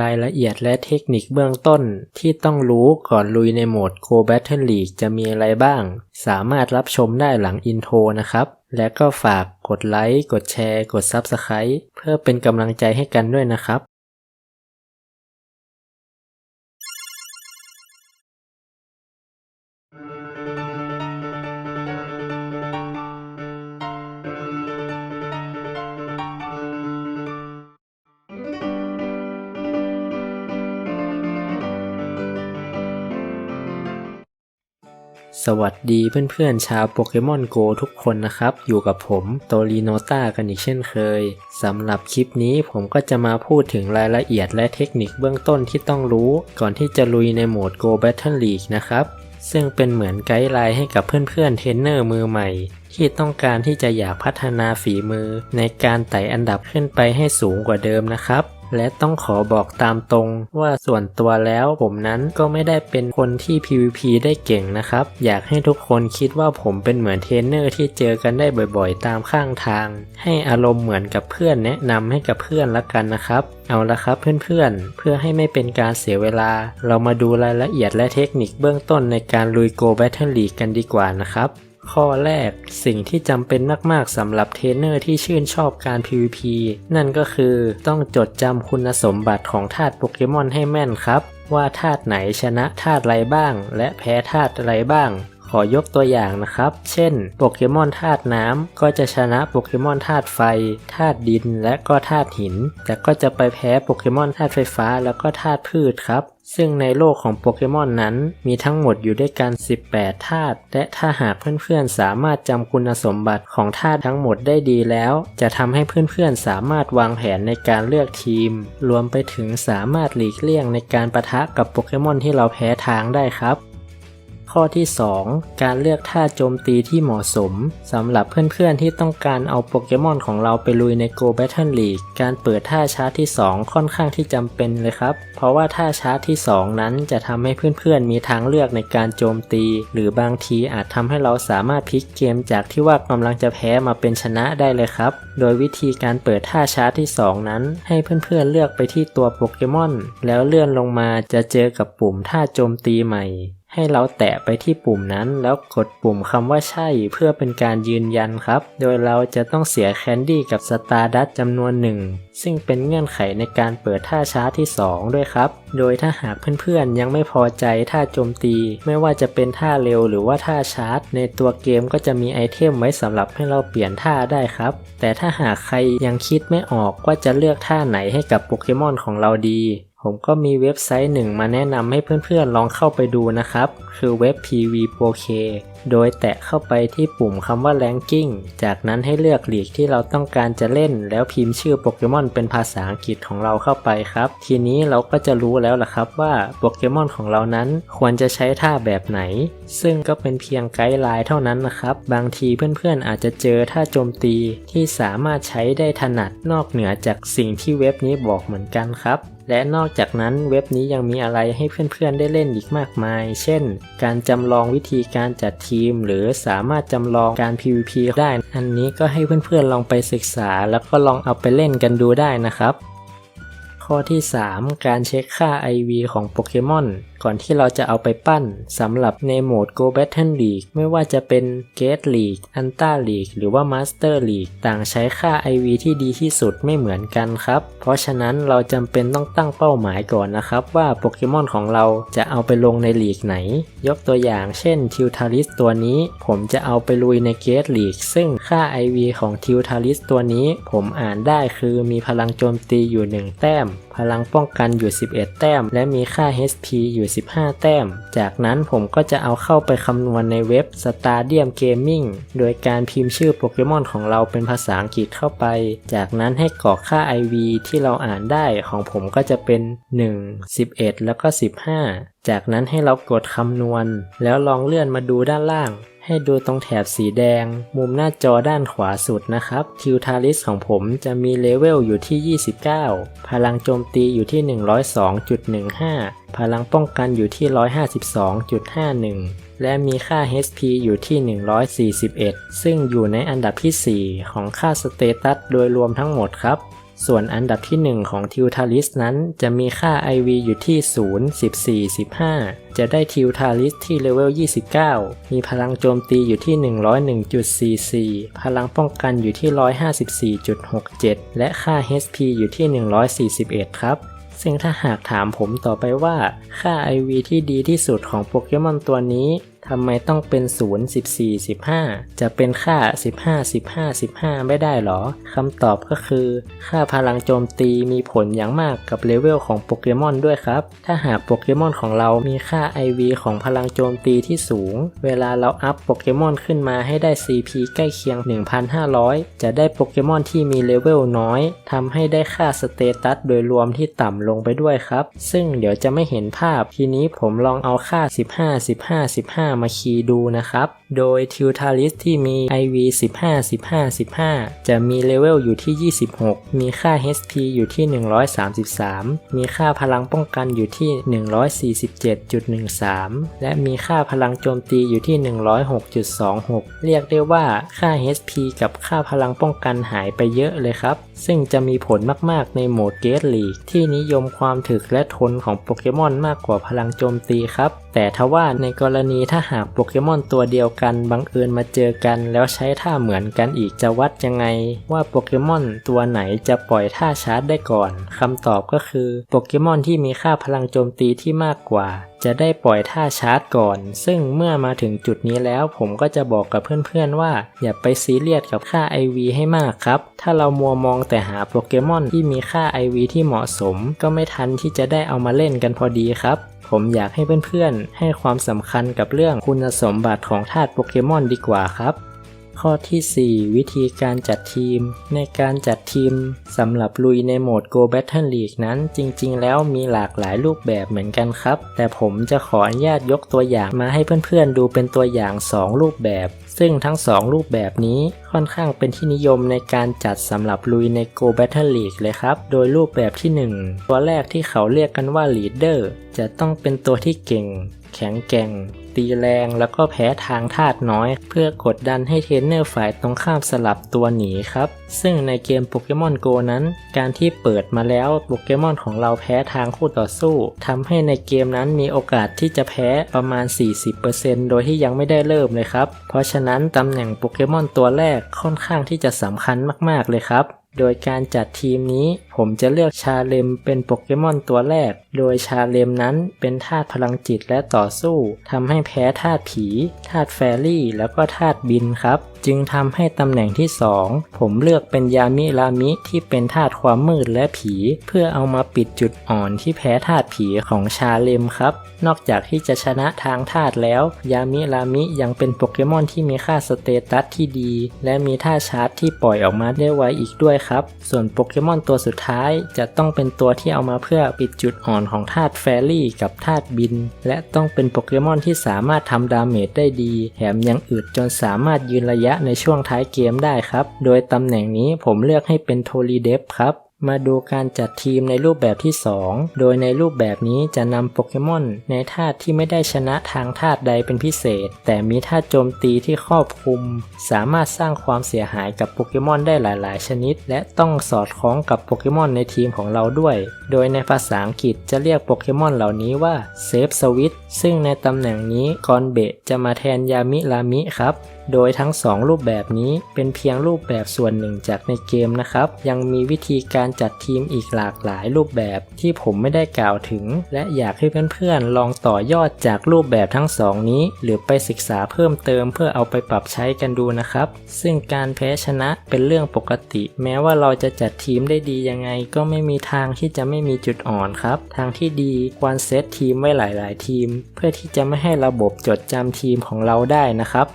รายละเอียดและเทคนิคเบื้องต้นที่ต้องรู้ก่อนลุยในโหมด Go Battle League จะมีอะไรบ้าง สามารถรับชมได้หลังอินโทรนะครับ และก็ฝากกดไลค์ กดแชร์ กด Subscribe เพื่อเป็นกำลังใจให้กันด้วยนะครับ สวัสดีเพื่อนๆชาวโปเกมอนโกทุกคนนะครับ อยู่กับผมโตรีโนต้ากันอีกเช่นเคยสำหรับคลิปนี้ผมก็จะมาพูดถึงรายละเอียดและเทคนิคเบื้องต้นที่ต้องรู้ ก่อนที่จะลุยในโหมด Go Battle League นะครับ ซึ่งเป็นเหมือนไกด์ไลน์ให้กับเพื่อนๆเทรนเนอร์มือใหม่ ที่ต้องการที่จะอยากพัฒนาฝีมือ ในการไต่อันดับขึ้นไปให้สูงกว่าเดิมนะครับ และต้องขอบอกตามตรงว่าส่วนตัวแล้วผมนั้นก็ไม่ได้เป็นคนที่ PVP ได้เก่งนะครับ อยากให้ทุกคนคิดว่าผมเป็นเหมือนเทรนเนอร์ที่เจอกันได้บ่อยๆ ตามข้างทาง ให้อารมณ์เหมือนกับเพื่อนแนะนำให้กับเพื่อนละกันนะครับ เอาละครับเพื่อนๆ เพื่อให้ไม่เป็นการเสียเวลา เรามาดูรายละเอียดและเทคนิคเบื้องต้นในการลุย Go Battle League กันดีกว่านะครับ ข้อแรกสิ่งที่จำเป็นมาก ๆสำหรับเทรนเนอร์ที่ชื่นชอบการ PVP นั่นก็คือต้องจดจำคุณสมบัติของธาตุโปเกมอนให้แม่นครับ ว่าธาตุไหนชนะธาตุอะไรบ้าง และแพ้ธาตุอะไรบ้าง ขอยกตัวอย่างนะครับ เช่น โปเกมอนธาตุน้ำก็จะชนะโปเกมอนธาตุไฟ ธาตุดิน และก็ธาตุหิน แต่ก็จะไปแพ้โปเกมอนธาตุไฟฟ้า แล้วก็ธาตุพืชครับ ซึ่งในโลกของโปเกมอนนั้น มีทั้งหมดอยู่ด้วยกัน 18 ธาตุ และถ้าหากเพื่อนๆ สามารถจำคุณสมบัติของธาตุทั้งหมดได้ดีแล้ว จะทำให้เพื่อนๆ สามารถวางแผนในการเลือกทีม รวมไปถึงสามารถหลีกเลี่ยงในการประทะกับโปเกมอนที่เราแพ้ทางได้ครับ ข้อที่ 2 การเลือกท่าโจมตีที่เหมาะสมสำหรับเพื่อนๆที่ต้องการเอาโปเกมอนของเราไปลุยใน Go Battle League การเปิดท่าชาร์จที่ 2 ค่อนข้างที่จำเป็นเลยครับ เพราะว่าท่าชาร์จที่ 2 นั้นจะทำให้เพื่อนๆมีทางเลือกในการโจมตี หรือบางทีอาจทำให้เราสามารถพลิกเกมจากที่ว่ากำลังจะแพ้มาเป็นชนะได้เลยครับ โดยวิธีการเปิดท่าชาร์จที่ 2 นั้น ให้เพื่อนๆเลือกไปที่ตัวโปเกมอนแล้วเลื่อนลงมาจะเจอกับปุ่มท่าโจมตีใหม่ ให้เราแตะไปที่ปุ่มนั้นแล้วกดปุ่มคำว่าใช่เพื่อเป็นการยืนยันครับ โดยเราจะต้องเสียแคนดี้กับสตาร์ดัตจำนวนหนึ่ง ซึ่งเป็นเงื่อนไขในการเปิดท่าช้าที่ 2 ด้วยครับ โดยถ้าหากเพื่อนๆ ยังไม่พอใจท่าโจมตี ไม่ว่าจะเป็นท่าเร็วหรือว่าท่าชาร์จ ในตัวเกมก็จะมีไอเทมไว้สำหรับให้เราเปลี่ยนท่าได้ครับ แต่ถ้าหากใครยังคิดไม่ออกว่าจะเลือกท่าไหนให้กับโปเกมอนของเราดี ผมก็มีเว็บไซต์หนึ่งมาแนะนำให้เพื่อนๆลองเข้าไปดูนะครับ คือเว็บ PV Pro K โดยแตะเข้าไปที่ปุ่มคำว่า Ranking จากนั้นให้เลือกหลีกที่เราต้องการจะเล่น แล้วพิมพ์ชื่อโปเกมอนเป็นภาษาอังกฤษของเราเข้าไปครับ ทีนี้เราก็จะรู้แล้วล่ะครับว่าโปเกมอนของเรานั้นควรจะใช้ท่าแบบไหน ซึ่งก็เป็นเพียงไกด์ไลน์เท่านั้นนะครับ บางทีเพื่อนๆอาจจะเจอท่าโจมตีที่สามารถใช้ได้ถนัดนอกเหนือจากสิ่งที่เว็บนี้บอกเหมือนกันครับ และนอกจากนั้นเว็บนี้ยังมีอะไรให้เพื่อนๆได้เล่นอีกมากมาย เช่น การจำลองวิธีการจัดทีม หรือสามารถจำลองการ PVP ได้ อันนี้ก็ให้เพื่อนๆลองไปศึกษา แล้วก็ลองเอาไปเล่นกันดูได้นะครับ ข้อที่ 3 การเช็คค่า IV ของโปเกมอน ก่อนที่เราจะเอาไปปั้นสำหรับในโหมด Go Battle League ไม่ว่าจะเป็น Gate League, Anta League หรือว่า Master League ต่างใช้ค่า IV ที่ดีที่สุดไม่เหมือนกันครับ เพราะฉะนั้นเราจำเป็นต้องตั้งเป้าหมายก่อนนะครับ ว่าโปเกมอนของเราจะเอาไปลงในลีกไหน ยกตัวอย่างเช่น t i l t a r i s ตัวนี้ ผมจะเอาไปลุยใน Gate League ซึ่งค่า IV ของ t i l t a r i s ตัวนี้ ผมอ่านได้คือมีพลังโจมตีอยู่ 1 แต้ม พลังป้องกันอยู่ 11 แต้ม และมีค่า HP อยู่ 15 แต้ม จากนั้นผมก็จะเอาเข้าไปคำนวณในเว็บ Stadium Gaming โดยการพิมพ์ชื่อโปเกมอนของเราเป็นภาษาอังกฤษเข้าไป จากนั้นให้กรอกค่า IV ที่เราอ่านได้ของผมก็จะเป็น 1 11 แล้วก็ 15 จากนั้นให้เรากดคำนวณ แล้วลองเลื่อนมาดูด้านล่าง ให้ดูตรงแถบสีแดง มุมหน้าจอด้านขวาสุดนะครับทิวทาริสของผมจะมีเลเวลอยู่ที่ 29 พลังโจมตีอยู่ที่ 102.15 พลังป้องกันอยู่ที่ 152.51 และมีค่า HP อยู่ที่ 141 ซึ่งอยู่ในอันดับที่ 4 ของค่าสเตตัสโดยรวมทั้งหมดครับ ส่วนอันดับที่ 1 ของทิวทาลิสนั้นจะมีค่า IV อยู่ที่ 0 14 15 จะได้ทิวทาลิสที่เลเวล 29 มีพลังโจมตีอยู่ที่ 101.44 พลังป้องกันอยู่ที่ 154.67 และค่า HP อยู่ที่ 141 ครับ ซึ่งถ้าหากถามผมต่อไปว่า ค่า IV ที่ดีที่สุดของโปเกมอนตัวนี้ ทำไมต้องเป็น 0 14 15 จะเป็นค่า 15 15 15 ไม่ได้หรอคำตอบก็คือ ค่าพลังโจมตีมีผลอย่างมากกับเลเวลของโปเกมอนด้วยครับ ถ้าหากโปเกมอนของเรามีค่า IV ของพลังโจมตีที่สูง เวลาเราอัพโปเกมอนขึ้นมาให้ได้ CP ใกล้เคียง 1,500 จะได้โปเกมอนที่มีเลเวลน้อยทำให้ได้ค่าสเตตัสโดยรวมที่ต่ำลงไปด้วยครับ ซึ่งเดี๋ยวจะไม่เห็นภาพ ทีนี้ผมลองเอาค่า 15 15 15มาคีย์ดูนะครับ โดยทิวทาลิสที่มี IV 15 15 15 จะมีเลเวลอยู่ที่ 26 มีค่า HP อยู่ที่ 133 มีค่าพลังป้องกันอยู่ที่ 147.13 และมีค่าพลังโจมตีอยู่ที่ 106.26 เรียกได้ว่าค่า HP กับค่าพลังป้องกันหายไปเยอะเลยครับ ซึ่งจะมีผลมากๆในโหมดเกตลีกที่นิยมความถึกและทนของโปเกมอนมากกว่าพลังโจมตีครับ แต่ทว่าในกรณีถ้าหากโปเกมอนตัวเดียวกันบังเอิญมาเจอกัน แล้วใช้ท่าเหมือนกันอีกจะวัดยังไง ว่าโปเกมอนตัวไหนจะปล่อยท่าชาร์จได้ก่อน คำตอบก็คือโปเกมอนที่มีค่าพลังโจมตีที่มากกว่า จะได้ปล่อยท่าชาร์จก่อน ซึ่งเมื่อมาถึงจุดนี้แล้วผมก็จะบอกกับเพื่อนๆว่า อย่าไปซีเรียสกับค่า IV ให้มากครับ ถ้าเรามัวมองแต่หาโปเกมอนที่มีค่า IV ที่เหมาะสม ก็ไม่ทันที่จะได้เอามาเล่นกันพอดีครับ ผมอยากให้เพื่อนๆ ให้ความสำคัญกับเรื่องคุณสมบัติของธาตุโปเกมอนดีกว่าครับ ข้อที่ 4 วิธีการจัดทีม ในการจัดทีมสำหรับลุยในโหมด Go Battle League นั้นจริงๆ แล้วมีหลากหลายรูปแบบเหมือนกันครับ แต่ผมจะขออนุญาตยกตัวอย่างมาให้เพื่อนๆ ดูเป็นตัวอย่าง 2 รูปแบบ ซึ่งทั้ง2รูปแบบนี้ค่อนข้างเป็นที่นิยมในการจัดสำหรับลุยใน Go Battle League เลยครับ โดยรูปแบบที่ 1 ตัวแรกที่เขาเรียกกันว่า Leader จะต้องเป็นตัวที่เก่ง แข็งแกร่ง ตีแรงแล้วก็แพ้ทางธาตุน้อย เพื่อกดดันให้เทรนเนอร์ฝ่ายตรงข้ามสลับตัวหนีครับ ซึ่งในเกมโปเกมอนโกนั้น การที่เปิดมาแล้วโปเกมอนของเราแพ้ทางคู่ต่อสู้ทำให้ในเกมนั้นมีโอกาสที่จะแพ้ประมาณ 40%โดยที่ยังไม่ได้เริ่มเลยครับ เพราะฉะนั้นนั้นตำแหน่งโปเกมอนตัวแรกค่อนข้างที่จะสำคัญมากๆเลยครับ โดยการจัดทีมนี้ ผมจะเลือกชาเลมเป็นโปเกมอนตัวแรก โดยชาเลมนั้นเป็นธาตุพลังจิตและต่อสู้ทำให้แพ้ธาตุผีธาตุแฟรี่ แล้วก็ธาตุบินครับ จึงทำให้ตำแหน่งที่ 2 ผมเลือกเป็นยามิรามิที่เป็นธาตุความมืดและผี เพื่อเอามาปิดจุดอ่อนที่แพ้ธาตุผีของชาเลมครับ นอกจากที่จะชนะทางธาตุแล้ว ยามิรามิยังเป็นโปเกมอนที่มีค่าสเตตัสที่ดี และมีท่าชาร์จที่ปล่อยออกมาได้ไวอีกด้วยครับ ส่วนโปเกมอนตัวสุดท้ายจะต้องเป็นตัวที่เอามาเพื่อปิดจุดอ่อนของธาตุแฟรี่กับธาตุบิน และต้องเป็นโปเกมอนที่สามารถทำดาเมจได้ดี แถมยังอึดจนสามารถยืนระยะในช่วงท้ายเกมได้ครับ โดยตำแหน่งนี้ผมเลือกให้เป็นโทรีเดฟครับ มาดูการจัดทีมในรูปแบบที่ 2 โดยในรูปแบบนี้จะนำโปเกมอนในธาตุที่ไม่ได้ชนะทางธาตุใดเป็นพิเศษ แต่มีธาตุโจมตีที่ครอบคลุม สามารถสร้างความเสียหายกับโปเกมอนได้หลาย ๆ ชนิด และต้องสอดคล้องกับโปเกมอนในทีมของเราด้วย โดยในภาษาอังกฤษจะเรียกโปเกมอนเหล่านี้ว่าเซฟสวิตซึ่งในตำแหน่งนี้กอนเบะจะมาแทนยามิรามิครับ โดยทั้ง 2 รูปแบบนี้เป็นเพียงรูปแบบส่วนหนึ่งจากในเกมนะครับ ยังมีวิธีการจัดทีมอีกหลากหลายรูปแบบที่ผมไม่ได้กล่าวถึง และอยากให้เพื่อนๆลองต่อยอดจากรูปแบบทั้งสองนี้ หรือไปศึกษาเพิ่มเติมเพื่อเอาไปปรับใช้กันดูนะครับ ซึ่งการแพ้ชนะเป็นเรื่องปกติ แม้ว่าเราจะจัดทีมได้ดียังไง ก็ไม่มีทางที่จะไม่มีจุดอ่อนครับ ทางที่ดีควรเซตทีมไว้หลาย ๆ ทีม เพื่อที่จะไม่ให้ระบบจดจำทีมของเราได้นะครับ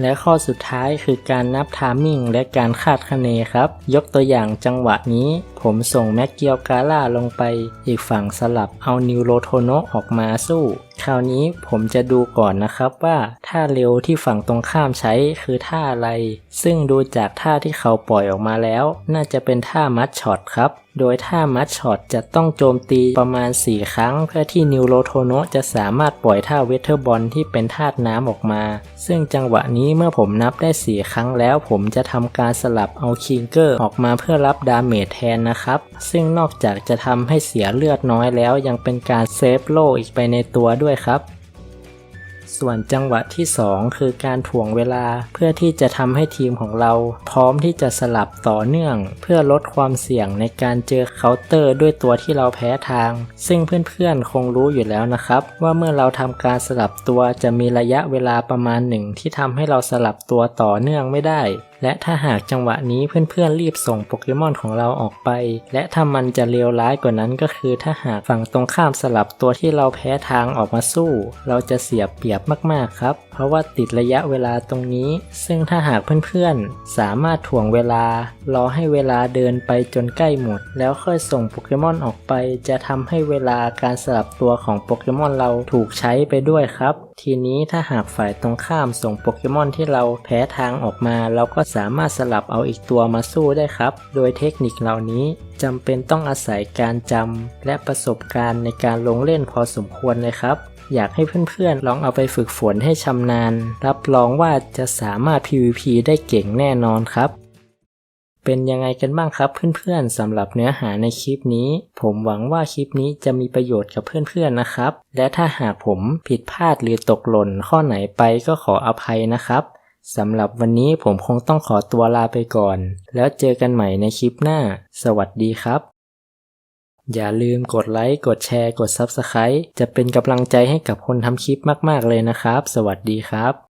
และข้อสุดท้ายคือการนับทามมิ่งและการคาดคะเนครับ ยกตัวอย่างจังหวะนี้ ผมส่งแม็กเกียวกาล่าลงไป อีกฝั่งสลับเอานิวโรโทโนออกมาสู้ คราวนี้ผมจะดูก่อนนะครับว่าท่าเร็วที่ฝั่งตรงข้ามใช้คือท่าอะไร ซึ่งดูจากท่าที่เขาปล่อยออกมาแล้ว น่าจะเป็นท่ามัดช็อตครับ โดยท่ามัดช็อตจะต้องโจมตีประมาณ 4 ครั้ง เพื่อที่นิวโรโทโนจะสามารถปล่อยท่าเวทเทอร์บอลที่เป็นธาตุน้ำออกมา ซึ่งจังหวะนี้เมื่อผมนับได้ 4 ครั้งแล้ว ผมจะทำการสลับเอาคิงเกอร์ออกมาเพื่อรับดาเมจแทนนะครับ ซึ่งนอกจากจะทำให้เสียเลือดน้อยแล้วยังเป็นการเซฟโลอีกไปในตัวด้วยด้วยครับ ส่วนจังหวะที่ 2 คือการถ่วงเวลาเพื่อที่จะทำให้ทีมของเรา พร้อมที่จะสลับต่อเนื่อง เพื่อลดความเสี่ยงในการเจอเคาน์เตอร์ด้วยตัวที่เราแพ้ทาง ซึ่งเพื่อนๆคงรู้อยู่แล้วนะครับ ว่าเมื่อเราทำการสลับตัวจะมีระยะเวลาประมาณหนึ่งที่ทำให้เราสลับตัวต่อเนื่องไม่ได้ และถ้าหากจังหวะนี้เพื่อนๆรีบส่งโปเกมอนของเราออกไป และถ้ามันจะเลวร้ายกว่านั้นก็คือถ้าหากฝั่งตรงข้ามสลับตัวที่เราแพ้ทางออกมาสู้ เราจะเสียเปรียบมากๆครับ เพราะว่าติดระยะเวลาตรงนี้ ซึ่งถ้าหากเพื่อนๆ สามารถถ่วงเวลา รอให้เวลาเดินไปจนใกล้หมด แล้วค่อยส่งโปเกมอนออกไป จะทำให้เวลาการสลับตัวของโปเกมอนเราถูกใช้ไปด้วยครับ ทีนี้ถ้าหากฝ่ายตรงข้ามส่งโปเกมอนที่เราแพ้ทางออกมาเราก็สามารถสลับเอาอีกตัวมาสู้ได้ครับ โดยเทคนิคเหล่านี้จำเป็นต้องอาศัยการจำและประสบการณ์ในการลงเล่นพอสมควรเลยครับ อยากให้เพื่อนๆ ลองเอาไปฝึกฝนให้ชำนาญ รับรองว่าจะสามารถ PVP ได้เก่งแน่นอนครับเป็นยังไงกันบ้างครับเพื่อนๆสำหรับเนื้อหาในคลิปนี้ ผมหวังว่าคลิปนี้จะมีประโยชน์กับเพื่อนๆนะครับ และถ้าหากผมผิดพลาดหรือตกหล่นข้อไหนไปก็ขออภัยนะครับ สำหรับวันนี้ผมคงต้องขอตัวลาไปก่อน แล้วเจอกันใหม่ในคลิปหน้า สวัสดีครับ อย่าลืมกดไลค์ กดแชร์ กด Subscribe จะเป็นกำลังใจให้กับคนทำคลิปมาก ๆ เลยนะครับ สวัสดีครับ